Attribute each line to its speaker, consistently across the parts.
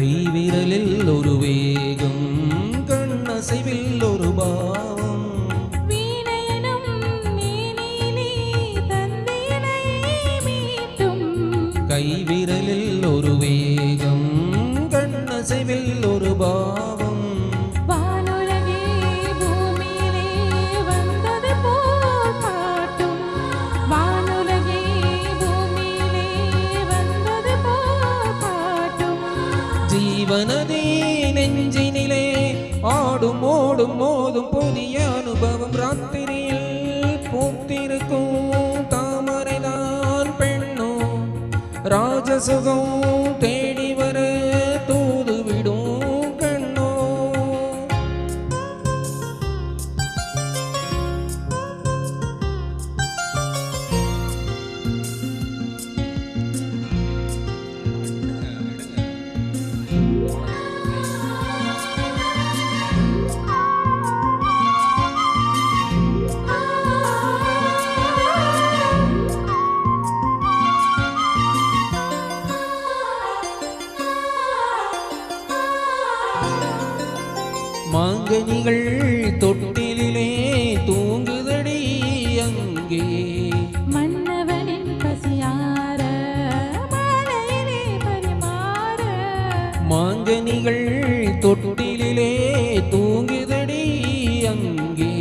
Speaker 1: கைவிரலில் ஒரு வேகம் கண்ணசைவில் ஒரு பாவம். ஜீவனதே நெஞ்சினிலே. ஆடும் ஓடும் மோதும் புதிய அனுபவம் ராத்திரியில் பூத்திருக்கும். தாமரைதான் பெண்ணோ ராஜசுகம் தே மாங்கனிகள் தொட்டிலே தூங்குதடி அங்கே. மாங்கனிகள் தொட்டிலே தூங்குதடி அங்கே.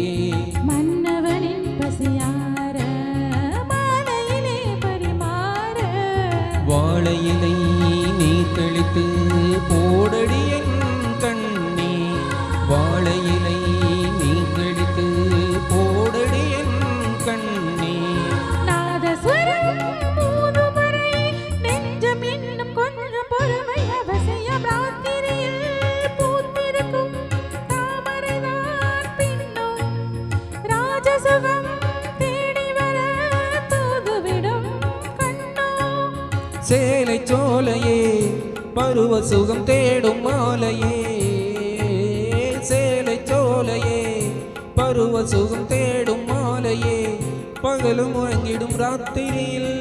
Speaker 2: மன்னவனின் பசியார மாலையிலே பரிமாற.
Speaker 1: வாழையிலை நீ தெளித்து போடடி சேலை சோலையே பருவ சுகம் தேடும் மாலையே. சேலை சோலையே பருவ சுகம் தேடும் மாலையே. பகலும் உறங்கிடும் ராத்திரியில்